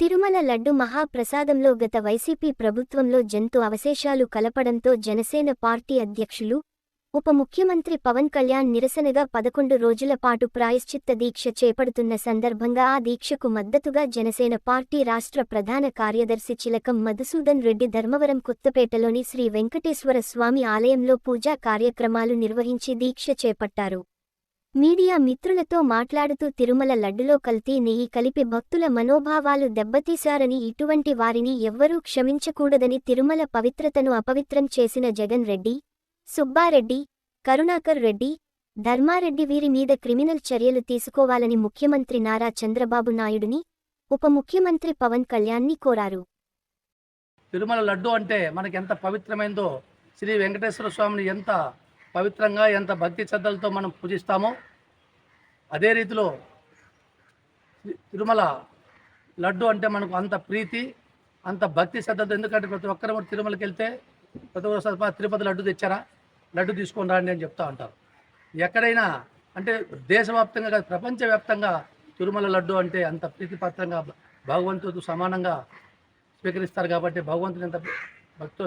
తిరుమల లడ్డు మహాప్రసాదంలో గత వైసీపీ ప్రభుత్వంలో జంతు అవశేషాలు కలపడంతో జనసేన పార్టీ అధ్యక్షులు ఉప ముఖ్యమంత్రి పవన్ కళ్యాణ్ నిరసనగా పదకొండు రోజుల పాటు ప్రాయశ్చిత్త దీక్ష చేపడుతున్న సందర్భంగా ఆ దీక్షకు మద్దతుగా జనసేన పార్టీ రాష్ట్ర ప్రధాన కార్యదర్శి చిలకం మధుసూదన్ రెడ్డి ధర్మవరం కొత్తపేటలోని శ్రీ వెంకటేశ్వర స్వామి ఆలయంలో పూజా కార్యక్రమాలు నిర్వహించి దీక్ష చేపట్టారు. మీడియా మిత్రులతో మాట్లాడుతూ తిరుమల లడ్డులో కల్తీ నెయ్యి కలిపి భక్తుల మనోభావాలు దెబ్బతీశారని ఇటువంటి వారిని ఎవ్వరూ క్షమించకూడదని తిరుమల పవిత్రతను అపవిత్రం చేసిన జగన్ రెడ్డి సుబ్బారెడ్డి కరుణాకర్ రెడ్డి ధర్మారెడ్డి వీరి మీద క్రిమినల్ చర్యలు తీసుకోవాలని ముఖ్యమంత్రి నారా చంద్రబాబు నాయుడుని ఉప ముఖ్యమంత్రి పవన్ కళ్యాణ్ని కోరారు. తిరుమల లడ్డు అంటే మనకి ఎంత పవిత్రమైందో శ్రీ వెంకటేశ్వర స్వామిని ఎంత పవిత్రంగా ఎంత భక్తి శ్రద్ధలతో మనం పూజిస్తామో అదే రీతిలో తిరుమల లడ్డు అంటే మనకు అంత ప్రీతి అంత భక్తి శ్రద్ధతో ఎందుకంటే ప్రతి ఒక్కరు కూడా తిరుమలకి వెళ్తే ప్రతి ఒక్కరు తిరుపతి లడ్డు తెచ్చారా? లడ్డు తీసుకొని రాండి అని చెప్తా ఉంటారు. ఎక్కడైనా అంటే దేశవ్యాప్తంగా కాదు ప్రపంచవ్యాప్తంగా తిరుమల లడ్డు అంటే అంత ప్రీతిపాత్రంగా భగవంతుడు సమానంగా స్వీకరిస్తారు కాబట్టి భగవంతుని ఎంత భక్తితో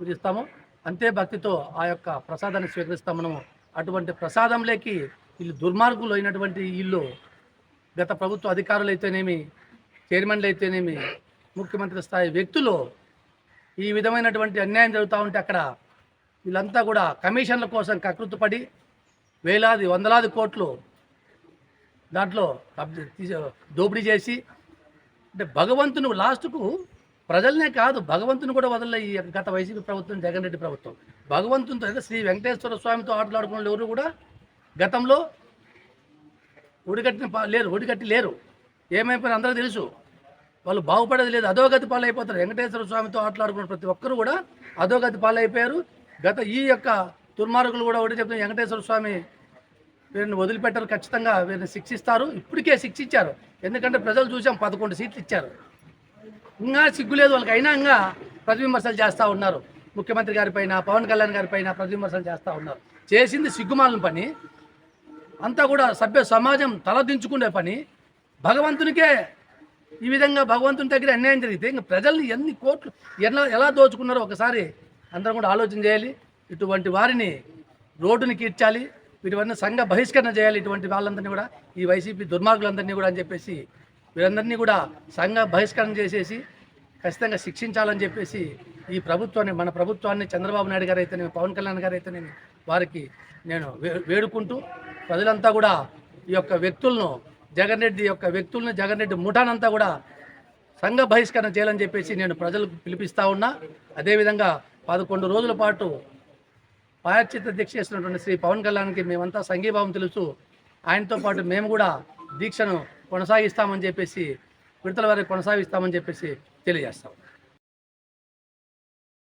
పూజిస్తామో అంతే భక్తితో ఆ యొక్క ప్రసాదాన్ని స్వీకరిస్తాం మనము. అటువంటి ప్రసాదంలోకి వీళ్ళు దుర్మార్గులు అయినటువంటి వీళ్ళు గత ప్రభుత్వ అధికారులు అయితేనేమి చైర్మన్లు అయితేనేమి ముఖ్యమంత్రి స్థాయి వ్యక్తులు ఈ విధమైనటువంటి అన్యాయం జరుగుతూ ఉంటే అక్కడ వీళ్ళంతా కూడా కమిషన్ల కోసం కకృతిపడి వేలాది వందలాది కోట్లు దాంట్లో దోపిడీ చేసి అంటే భగవంతుని లాస్ట్కు ప్రజలనే కాదు భగవంతుని కూడా వదలలే ఈ గత వైసీపీ ప్రభుత్వం జగన్ రెడ్డి ప్రభుత్వం. భగవంతునితో అయితే శ్రీ వెంకటేశ్వర స్వామితో ఆటలాడుకున్న ఎవరు కూడా గతంలో ఒడిగట్టిన లేరు ఒడిగట్టి లేరు. ఏమైపోయినా అందరూ తెలుసు. వాళ్ళు బాగుపడేది లేదు. అధోగతి పాలైపోతారు. వెంకటేశ్వర స్వామితో ఆటలాడుకున్న ప్రతి ఒక్కరు కూడా అధోగతి పాలైపోయారు. గత ఈ యొక్క దుర్మార్గులు కూడా ఒకటి చెప్తున్న వెంకటేశ్వర స్వామి వీరిని వదిలిపెట్టరు. ఖచ్చితంగా వీరిని శిక్షిస్తారు. ఇప్పటికే శిక్షించారు. ఎందుకంటే ప్రజలు చూసాం పదకొండు సీట్లు ఇచ్చారు. ఇంకా సిగ్గు లేదు వాళ్ళకి. అయినా ఇంకా ప్రతివిమర్శలు చేస్తూ ఉన్నారు. ముఖ్యమంత్రి గారిపైన పవన్ కళ్యాణ్ గారిపైన ప్రతివిమర్శలు చేస్తూ ఉన్నారు. చేసింది సిగ్గుమాలిన పని. అంతా కూడా సభ్య సమాజం తలదించుకునే పని. భగవంతునికే ఈ విధంగా భగవంతుని దగ్గర అన్యాయం జరిగితే ఇంకా ప్రజల్ని ఎన్ని కోట్లు ఎలా ఎలా దోచుకున్నారో ఒకసారి అందరం కూడా ఆలోచన చేయాలి. ఇటువంటి వారిని రోడ్డుని కీర్చాలి వీటివన్నీ సంఘ బహిష్కరణ చేయాలి ఇటువంటి వాళ్ళందరినీ కూడా ఈ వైసీపీ దుర్మార్గులందరినీ కూడా అని చెప్పేసి వీరందరినీ కూడా సంఘ బహిష్కరణ చేసేసి ఖచ్చితంగా శిక్షించాలని చెప్పేసి ఈ ప్రభుత్వాన్ని మన ప్రభుత్వాన్ని చంద్రబాబు నాయుడు గారు అయితేనేమి పవన్ కళ్యాణ్ గారు అయితేనేమి వారికి నేను వే- వేడుకుంటూ ప్రజలంతా కూడా ఈ యొక్క వ్యక్తులను జగన్ రెడ్డి యొక్క వ్యక్తులను జగన్ రెడ్డి ముఠానంతా కూడా సంఘ బహిష్కరణ చేయాలని చెప్పేసి నేను ప్రజలకు పిలిపిస్తా ఉన్నా. అదేవిధంగా పదకొండు రోజుల పాటు పాయచిత్త దీక్ష చేసినటువంటి శ్రీ పవన్ కళ్యాణ్కి మేమంతా సంఘీభావం తెలుసు ఆయనతో పాటు మేము కూడా దీక్షను కొనసాగిస్తామని చెప్పేసి విడతల వారికి కొనసాగిస్తామని చెప్పేసి తెలియజేస్తాం.